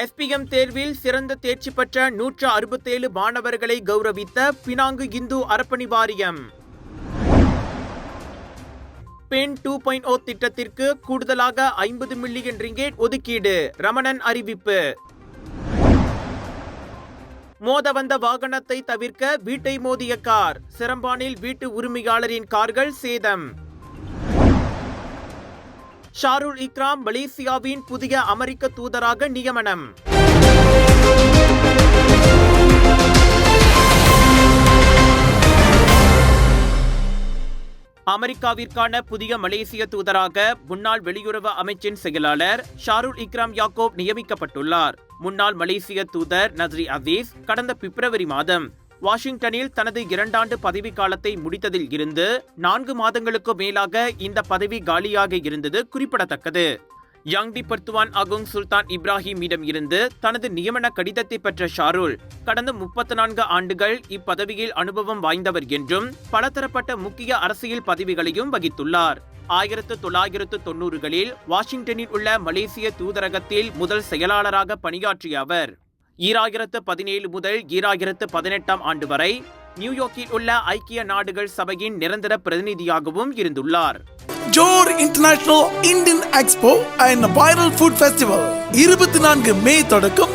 SPM தேர்வில் சிறந்த தேர்ச்சி பெற்ற நூற்று அறுபத்தேழு மாணவர்களை கௌரவித்த பினாங்கு இந்து அரப்பணி வாரியம். பெண் டூ பாயிண்ட் ஓ திட்டத்திற்கு கூடுதலாக ஐம்பது மில்லியன் ரிங்கேட் ஒதுக்கீடு ரமணன் அறிவிப்பு. மோத வந்த வாகனத்தை தவிர்க்க வீட்டை மோதிய கார் சிரம்பானில் வீட்டு உரிமையாளரின் கார்கள் சேதம். ஷாருல் இக்ராம் மலேசியாவின் புதிய அமெரிக்க தூதராக நியமனம். அமெரிக்காவிற்கான புதிய மலேசிய தூதராக முன்னாள் வெளியுறவு அமைச்சின் செயலாளர் ஷாருல் இக்ராம் யாக்கோப் நியமிக்கப்பட்டுள்ளார். முன்னாள் மலேசிய தூதர் நஸ்ரி அசீஸ் கடந்த பிப்ரவரி மாதம் வாஷிங்டனில் தனது இரண்டாண்டு பதவி காலத்தை முடித்ததில் இருந்து நான்கு மாதங்களுக்கு மேலாக இந்த பதவி காலியாக இருந்தது குறிப்பிடத்தக்கது. யாங்டி பர்துவான் அகுங் சுல்தான் இப்ராஹிமிடம் இருந்து தனது நியமன கடிதத்தை பெற்ற ஷாருல் கடந்த முப்பத்தி நான்கு ஆண்டுகள் இப்பதவியில் அனுபவம் வாய்ந்தவர் என்றும் பலதரப்பட்ட முக்கிய அரசியல் பதவிகளையும் வகித்துள்ளார். ஆயிரத்து தொள்ளாயிரத்து தொன்னூறுகளில் வாஷிங்டனில் உள்ள மலேசிய தூதரகத்தில் முதல் செயலாளராக பணியாற்றிய அவர் ஈராயிரத்து பதினேழு முதல் ஈராயிரத்து பதினெட்டாம் ஆண்டு வரை நியூயார்க்கில் உள்ள ஐக்கிய நாடுகள் சபையின் நிரந்தர பிரதிநிதியாகவும் இருந்துள்ளார். Johor international Indian expo and viral food festival இருபத்தி நான்கு மே தொடக்கம்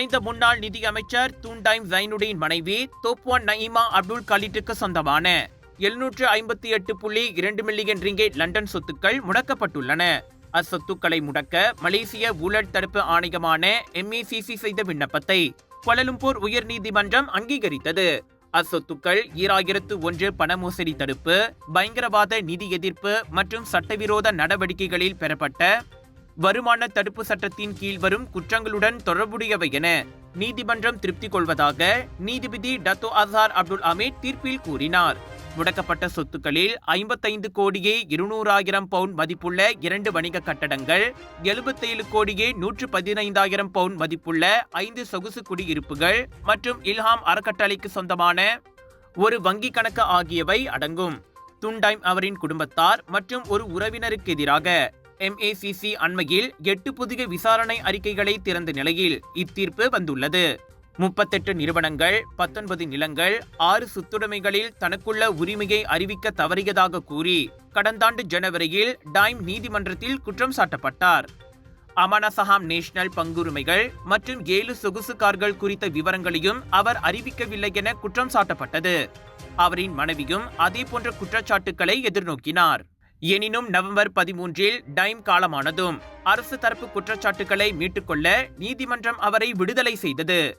மறைந்த முன்னாள் நிதியமைச்சர் தூண்டாய்ம் ஜைனுடீன் மனைவி தோப்வான் நயிமா அப்துல் கலீட்டுக்கு சொந்தமான எழுநூற்று ஐம்பத்தி எட்டு புள்ளி இரண்டு மில்லியன் ரிங்கேட் லண்டன் சொத்துக்கள் முடக்கப்பட்டுள்ளன. அச்சொத்துக்களை முடக்க மலேசிய ஊழல் தடுப்பு ஆணையமான எம்ஏசிசி செய்த விண்ணப்பத்தை கொலலும்பூர் உயர்நீதிமன்றம் அங்கீகரித்தது. அச்சொத்துக்கள் ஈராயிரத்து ஒன்று பண மோசடி தடுப்பு பயங்கரவாத நிதி எதிர்ப்பு மற்றும் சட்டவிரோத நடவடிக்கைகளில் பெறப்பட்ட வருமான தடுப்பு சட்டத்தின் கீழ் வரும் குற்றங்களுடன் தொடர்புடையவை என நீதிமன்றம் திருப்தி கொள்வதாக நீதிபதி டத்தோ அசார் அப்துல் அமீத் தீர்ப்பில் கூறினார். முடக்கப்பட்ட சொத்துக்களில் ஐம்பத்தைந்து கோடியே இருநூறாயிரம் பவுண்ட் மதிப்புள்ள இரண்டு வணிக கட்டடங்கள் எழுபத்தேழு கோடியே நூற்று பதினைந்தாயிரம் பவுண்ட் மதிப்புள்ள ஐந்து சொகுசு குடியிருப்புகள் மற்றும் இல்ஹாம் அறக்கட்டளைக்கு சொந்தமான ஒரு வங்கி கணக்கு ஆகியவை அடங்கும். துண்டாய்ம் அவரின் குடும்பத்தார் மற்றும் ஒரு உறவினருக்கு எதிராக எம்ஏசிசி அண்மையில் எட்டு புதிய விசாரணை அறிக்கைகளை திறந்த நிலையில் இத்தீர்ப்பு வந்துள்ளது. முப்பத்தெட்டு நிறுவனங்கள் பத்தொன்பது நிலங்கள் ஆறு சொத்துடைமைகளில் தனக்குள்ள உரிமையை அறிவிக்க தவறியதாக கூறி கடந்தாண்டு ஜனவரியில் டைம் நீதிமன்றத்தில் குற்றம் சாட்டப்பட்டார். அமனசஹாம் நேஷனல் பங்குரிமைகள் மற்றும் ஏழு சொகுசு கார்கள் குறித்த விவரங்களையும் அவர் அறிவிக்கவில்லை என குற்றம் சாட்டப்பட்டது. அவரின் மனைவியும் அதே போன்ற குற்றச்சாட்டுக்களை எதிர்நோக்கினார். எனினும் நவம்பர் பதிமூன்றில் டைம் காலமானதும் அரசு தரப்பு குற்றச்சாட்டுகளை மீட்டுக்கொள்ள நீதிமன்றம் அவரை விடுதலை செய்தது.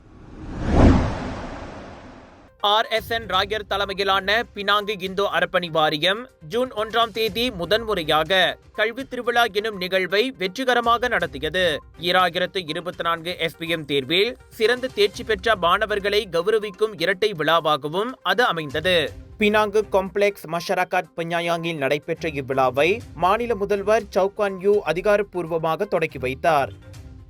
R S N Rayar தலைமையிலான பினாங்கு இந்து அரப்பணி வாரியம் ஜூன் ஒன்றாம் தேதி முதன்முறையாக கல்வி திருவிழா எனும் நிகழ்வை வெற்றிகரமாக நடத்தியது. ஈராயிரத்து இருபத்தி நான்கு எஸ்பிஎம் தேர்வில் சிறந்த தேர்ச்சி பெற்ற மாணவர்களை கௌரவிக்கும் இரட்டை விழாவாகவும் அது அமைந்தது. பினாங்கு காம்ப்ளெக்ஸ் மஷரகாத் பஞ்சாயாங்கில் நடைபெற்ற இவ்விழாவை மாநில முதல்வர் சவுகான் யூ அதிகாரப்பூர்வமாக தொடக்கி வைத்தார்.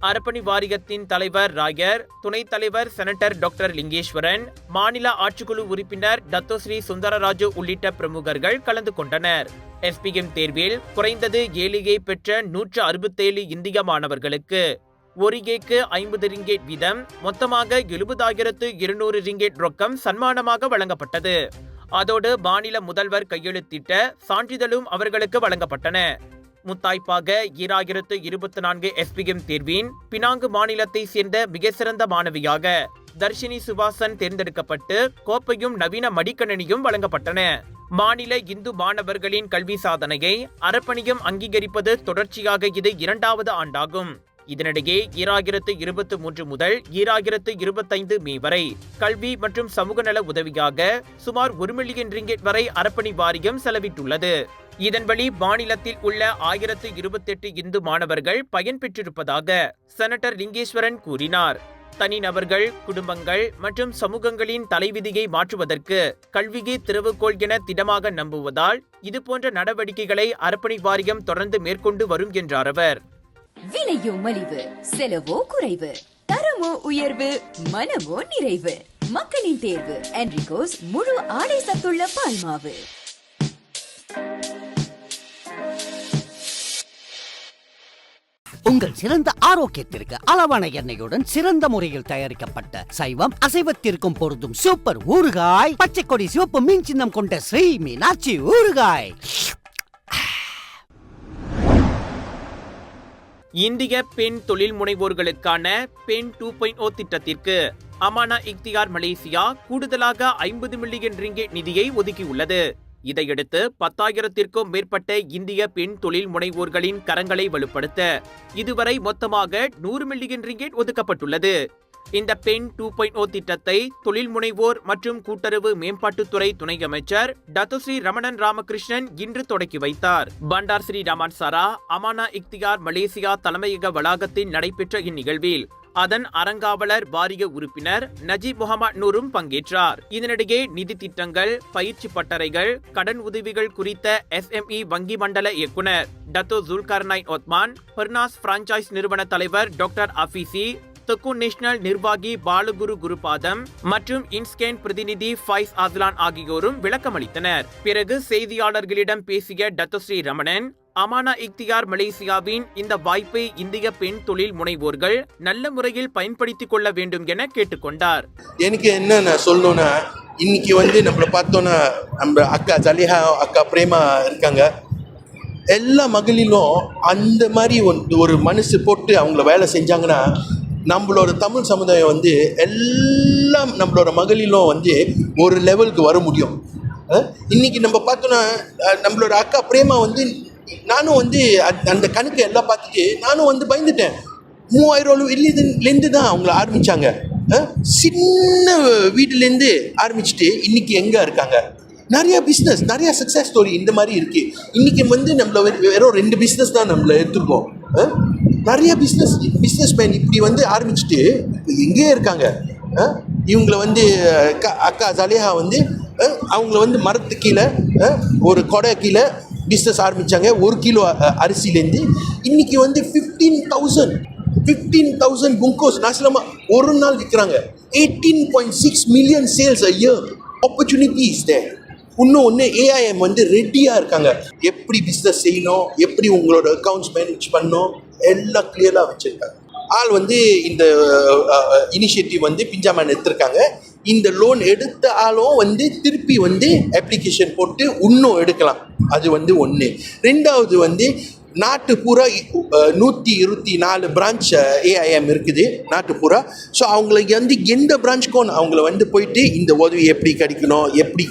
அரப்பணி வாரியத்தின் தலைவர் ராயர் துணைத் தலைவர் செனட்டர் டாக்டர் லிங்கேஸ்வரன் மாநில ஆட்சிக்குழு உறுப்பினர் தத்தோஸ்ரீ சுந்தரராஜு உள்ளிட்ட பிரமுகர்கள் கலந்து கொண்டனர். எஸ்பிஎம் தேர்வில் குறைந்தது ஏழு ஏ பெற்ற நூற்று அறுபத்தேழு இந்திய மாணவர்களுக்கு ஒரு ஏக்கு ஐம்பது ரிங்கேட் வீதம் மொத்தமாக எழுபதாயிரத்து இருநூறு ரிங்கேட் ரொக்கம் சன்மானமாக வழங்கப்பட்டது. அதோடு மாநில முதல்வர் கையெழுத்திட்ட சான்றிதழும் அவர்களுக்கு வழங்கப்பட்டன. முத்தாய்ப்பாக ஈராயிரத்து இருபத்தி நான்கு எஸ்பிஎம் தேர்வின் பினாங்கு மாநிலத்தை சேர்ந்த மிகச்சிறந்த மாணவியாக தர்ஷினி சுபாசன் தேர்ந்தெடுக்கப்பட்டு கோப்பையும் நவீன மடிக்கணினியும் வழங்கப்பட்டன. மாநில இந்து மாணவர்களின் கல்வி சாதனையை அர்ப்பணியம் அங்கீகரிப்பது தொடர்ச்சியாக இது இரண்டாவது ஆண்டாகும். இதனிடையே ஈராயிரத்து இருபத்தி மூன்று முதல் ஈராயிரத்து இருபத்தைந்து மே வரை கல்வி மற்றும் சமூக நல உதவியாக சுமார் ஒரு மில்லியன் ரிங்கெட் வரை அரப்பணி வாரியம் செலவிட்டுள்ளது. இதன்படி மாநிலத்தில் உள்ள ஆயிரத்து இருபத்தெட்டு இந்து மாணவர்கள் பயன்பெற்றிருப்பதாக செனட்டர் லிங்கேஸ்வரன் கூறினார். தனிநபர்கள் குடும்பங்கள் மற்றும் சமூகங்களின் தலைவிதியை மாற்றுவதற்கு கல்வியே திறவுகோள் என திடமாக நம்புவதால் இதுபோன்ற நடவடிக்கைகளை அர்ப்பணி வாரியம் தொடர்ந்து மேற்கொண்டு வரும் என்றார் அவர். விலையோ மலிவு செலவோ குறைவு தரமோ உயர்வு மனமோ நிறைவு மக்களின் தேர்வு என்ரிகோஸ் முழு ஆடை சத்துள்ள பால்மாவு. உங்கள் சிறந்த ஆரோக்கியத்திற்கு அளவான எண்ணெயுடன் சிறந்த முறையில் தயாரிக்கப்பட்ட சைவம் அசைவத்திற்கும் பொருந்தும் சூப்பர் ஊறுகாய் பச்சை கொடி சிவப்பு மீன் சின்னம் கொண்ட ஸ்ரீ மீனாட்சி ஊறுகாய். இந்திய பெண் தொழில் முனைவோர்களுக்கான பெண் டூ பாயிண்ட் ஓ திட்டத்திற்கு அமானா இக்தியார் மலேசியா கூடுதலாக ஐம்பது மில்லியன் ரிங்கே நிதியை ஒதுக்கியுள்ளது. இதையடுத்து பத்தாயிரத்திற்கும் மேற்பட்ட இந்திய பெண் தொழில் முனைவோர்களின் கரங்களை வலுப்படுத்த இதுவரை மொத்தமாக நூறு மில்லியன் ரிங்கெட் ஒதுக்கப்பட்டுள்ளது. இந்த பெண் டூ பாயிண்ட் ஓ திட்டத்தை தொழில் முனைவோர் மற்றும் கூட்டுறவு மேம்பாட்டுத்துறை துணை அமைச்சர் டத்துஸ்ரீ ரமணன் ராமகிருஷ்ணன் இன்று தொடக்கி வைத்தார். Bandar Sri Damansara Amanah Ikhtiar Malaysia தலைமையக வளாகத்தில் நடைபெற்ற இந்நிகழ்வில் அதன் அறங்காவலர் வாரிய உறுப்பினர் நஜீப் முகமது நூரும் பங்கேற்றார். இதனிடையே நிதி திட்டங்கள் பயிற்சி பட்டறைகள் கடன் உதவிகள் குறித்த எஸ்எம்இ வங்கி மண்டல இயக்குனர் டத்தோ ஜுல்கர்னைன் ஒத்மான் பெர்னாஸ் பிரான்சைஸ் நிறுவன தலைவர் டாக்டர் அபிசி தொக்கு நேஷனல் நிர்வாகி பாலகுரு குருபாதம் மற்றும் இன்ஸ்கேன் பிரதிநிதி ஃபைஸ் அஸ்லான் ஆகியோரும் விளக்கமளித்தனர். பிறகு செய்தியாளர்களிடம் பேசிய டத்தோஸ்ரீ ரமணன் அமானா இக்தியார் மலேசியாவின் இந்த வாய்ப்பை இந்திய பெண் தொழில் முனைவோர்கள் நல்ல முறையில் பயன்படுத்திக் கொள்ள வேண்டும் என கேட்டுக்கொண்டார். எனக்கு என்ன சொல்லணும்னா இன்னைக்கு வந்து நம்மளை பார்த்தோன்னா நம்ம அக்கா ஜலிஹா அக்கா பிரேமா இருக்காங்க. எல்லா மகளிலும் அந்த மாதிரி ஒரு ஒரு மனசு போட்டு அவங்கள வேலை செஞ்சாங்கன்னா நம்மளோட தமிழ் சமுதாயம் வந்து எல்லாம் நம்மளோட மகளிலும் வந்து ஒரு லெவலுக்கு வர முடியும். இன்னைக்கு நம்ம பார்த்தோன்னா நம்மளோட அக்கா பிரேமா வந்து நானும் வந்து அந்த- அந்த கணக்கு எல்லாம் பார்த்துட்டு நானும் வந்து பயந்துட்டேன். மூவாயிரம் வெளியிலேருந்து தான் அவங்கள ஆரம்பித்தாங்க சின்ன வீட்டிலேருந்து ஆரம்பிச்சுட்டு இன்னைக்கு எங்கே இருக்காங்க? நிறைய பிஸ்னஸ் நிறைய சக்ஸஸ் ஸ்டோரி இந்த மாதிரி இருக்கு. இன்னைக்கு வந்து நம்மளை வெறும் ரெண்டு பிஸ்னஸ் தான் நம்மளை எடுத்துருக்கோம். நிறைய பிஸ்னஸ் பிஸ்னஸ் மேன் இப்படி வந்து ஆரம்பிச்சுட்டு இப்போ எங்கேயே இருக்காங்க? இவங்கள வந்து அக்கா அக்கா வந்து அவங்கள வந்து மரத்து கீழே ஒரு கொடை கீழே பிஸ்னஸ் ஆரம்பித்தாங்க ஒரு கிலோ அரிசிலேருந்து இன்னைக்கு வந்து ஃபிஃப்டீன் தௌசண்ட் ஃபிஃப்டீன் தௌசண்ட் புங்கோஸ் நாசிலமா ஒரு நாள் விற்கிறாங்க eighteen point six million sales a year opportunity is there இன்னும் ஒன்று ஏஐஎம் வந்து ரெடியாக இருக்காங்க. எப்படி பிஸ்னஸ் செய்யணும் எப்படி உங்களோட அக்கௌண்ட்ஸ் மேனேஜ் பண்ணணும் எல்லாம் கிளியராக வச்சுருக்காங்க. ஆள் வந்து இந்த இனிஷியேட்டிவ் வந்து பிஞ்சாமன் எடுத்திருக்காங்க. இந்த லோன் எடுத்த ஆளும் வந்து திருப்பி வந்து அப்ளிகேஷன் போட்டு இன்னும் எடுக்கலாம். அது வந்து ஒன்று ரெண்டாவது வந்து நாட்டு பூரா நூற்றி இருபத்தி நாலு பிரான்ச் ஏஐஎம் இருக்குது நாட்டு பூரா ஸோ அவங்களுக்கு வந்து எந்த பிரான்ச்சுக்கும் அவங்கள வந்து போயிட்டு இந்த உதவி எப்படி கிடைக்கணும் எப்படி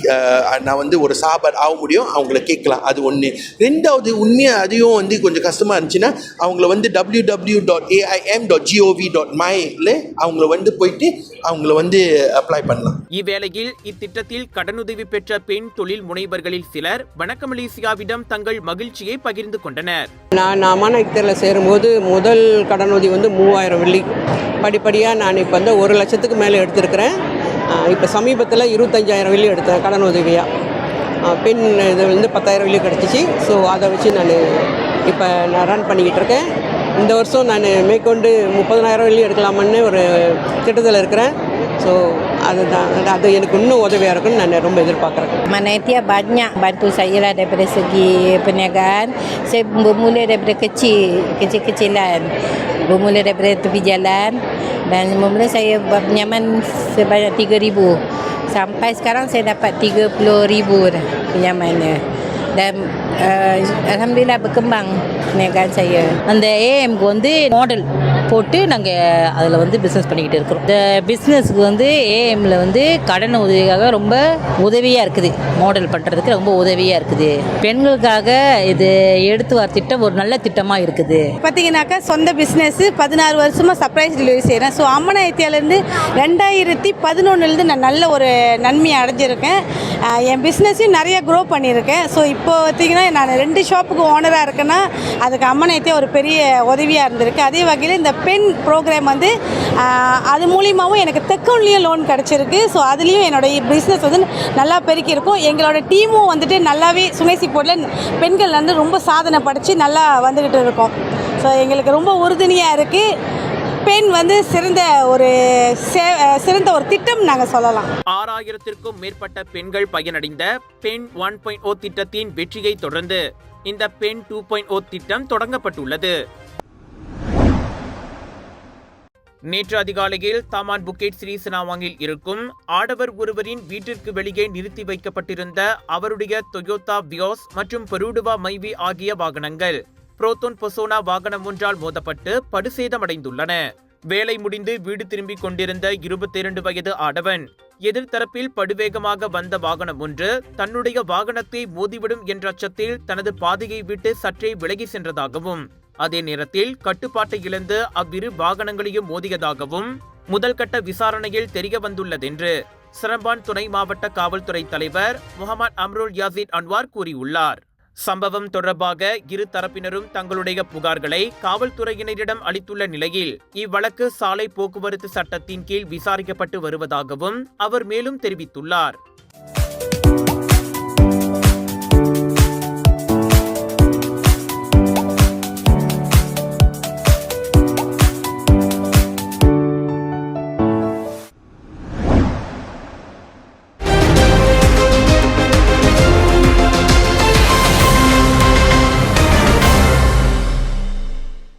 நான் வந்து ஒரு சாபர் ஆக முடியும் அவங்கள கேட்கலாம். அது ஒன்று ரெண்டாவது உண்மையாக அதையும் வந்து கொஞ்சம் கஷ்டமாக இருந்துச்சுன்னா அவங்கள வந்து W W dot AIM dot G O V dot மைல அவங்கள வந்து போயிட்டு அவங்கள வந்து அப்ளை பண்ணலாம். இவ்வேளையில் இத்திட்டத்தில் கடனுதவி பெற்ற பெண் தொழில் முனைவர்களில் சிலர் வணக்க மலேசியாவிடம் தங்கள் மகிழ்ச்சியை பகிர்ந்து கொண்டனர். நான் அமானத்தில் சேரும்போது முதல் கடனுதவி வந்து மூவாயிரம் வெள்ளி. படிப்படியாக நான் இப்போ வந்து ஒரு லட்சத்துக்கு மேலே எடுத்திருக்கிறேன். இப்போ சமீபத்தில் இருபத்தஞ்சாயிரம் வெள்ளி எடுத்தேன் கடன் உதவியாக பெண் இது வந்து பத்தாயிரம் வெள்ளி கிடச்சிச்சு. ஸோ அதை வச்சு நான் இப்போ நான் ரன் பண்ணிக்கிட்டு இருக்கேன். இந்த வருஷம் நான் மேற்கொண்டு முப்பதனாயிரம் வெள்ளி எடுக்கலாமான்னு ஒரு திட்டத்தில் இருக்கிறேன். ஸோ அதுதான் அது எனக்கு இன்னும் உதவியாக இருக்கும்னு நான் ரொம்ப எதிர்பார்க்குறேன் Manatia banyak bantu saya lah daripada segi perniagaan. Saya bermula daripada kecil, kecil-kecilan. Bermula daripada tepi jalan dan mula saya buat pinjaman sebanyak 3000. Sampai sekarang saya dapat 30000 dah pinjamannya. Dan uh, Alhamdulillah berkembang perniagaan saya. அந்த ஏஎம்க்கு வந்து model போட்டு நாங்கள் அதில் வந்து business பண்ணிக்கிட்டு இருக்கிறோம். இந்த பிஸ்னஸ்க்கு வந்து ஏஎம்மில் வந்து கடன் உதவிக்காக ரொம்ப உதவியாக இருக்குது. மாடல் பண்ணுறதுக்கு ரொம்ப உதவியாக இருக்குது. பெண்களுக்காக இது எடுத்து வர திட்டம் ஒரு நல்ல திட்டமாக இருக்குது. பார்த்தீங்கன்னாக்கா சொந்த பிஸ்னஸ் பதினாறு வருஷமாக சர்ப்ரைஸ் டெலிவரி செய்கிறேன் ஸோ அம்மனாயத்தியாலேருந்து ரெண்டாயிரத்தி பதினொன்றுலேருந்து நான் நல்ல ஒரு நன்மையை அடைஞ்சிருக்கேன். என் பிஸ்னஸையும் நிறைய க்ரோ பண்ணியிருக்கேன். ஸோ இப்போ பார்த்தீங்கன்னா நான் ரெண்டு ஷாப்புக்கு ஓனராக இருக்கேன்னா அதுக்கு அம்மன் ஒரு பெரிய உதவியாக இருந்திருக்கு. அதே வகையில் இந்த பெண் ப்ரோக்ராம் வந்து அது மூலியமாகவும் எனக்கு தெக்கோன்லேயும் லோன் கிடச்சிருக்கு. ஸோ அதுலேயும் என்னோடய பிஸ்னஸ் வந்து நல்லா பெருக்கி இருக்கும். எங்களோட டீமும் வந்துட்டு நல்லாவே சுமேசி போர்ட்டில் பெண்கள் வந்து ரொம்ப சாதனை படித்து நல்லா வந்துக்கிட்டு இருக்கோம். ஸோ எங்களுக்கு ரொம்ப உறுதுணையாக இருக்குது பெண் வந்து சிறந்த ஒரு சே சிறந்த ஒரு திட்டம் நாங்கள் சொல்லலாம். ஆறாயிரத்திற்கும் மேற்பட்ட பெண்கள் பயனடைந்த பெண் ஒன் பாயிண்ட் ஓ திட்டத்தின் வெற்றியை தொடர்ந்து இந்த பெண் டூ பாயிண்ட் ஓ திட்டம் தொடங்கப்பட்டுள்ளது. நேற்று அதிகாலையில் தாமான் புக்கேட் ஸ்ரீசனாவாங்கில் இருக்கும் ஆடவர் ஒருவரின் வீட்டிற்கு வெளியே நிறுத்தி வைக்கப்பட்டிருந்த அவருடைய டொயோட்டா வியோஸ் மற்றும் பெருடுவா மைவி ஆகிய வாகனங்கள் புரோத்தோன் பொசோனா வாகனம் ஒன்றால் மோதப்பட்டு படுசேதமடைந்துள்ளன. வேலை முடிந்து வீடு திரும்பிக் கொண்டிருந்த இருபத்தி இரண்டு வயது ஆடவன் எதிர்த்தரப்பில் படுவேகமாக வந்த வாகனம் ஒன்று தன்னுடைய வாகனத்தை மோதிவிடும் என்ற அச்சத்தில் தனது பாதையை விட்டு சற்றே விலகி சென்றதாகவும் அதே நேரத்தில் கட்டுப்பாட்டை இழந்து அவ்விரு வாகனங்களையும் மோதியதாகவும் முதல் கட்ட விசாரணையில் தெரிய வந்துள்ளதென்று சிரம்பான் துணை மாவட்ட காவல்துறை தலைவர் முகமது அம்ருல் யாசின் அன்வார் கூறியுள்ளார். சம்பவம் தொடர்பாக இரு தரப்பினரும் தங்களுடைய புகார்களை காவல்துறையினரிடம் அளித்துள்ள நிலையில் இவ்வழக்கு சாலை போக்குவரத்து சட்டத்தின் கீழ் விசாரிக்கப்பட்டு வருவதாகவும் அவர் மேலும் தெரிவித்துள்ளார்.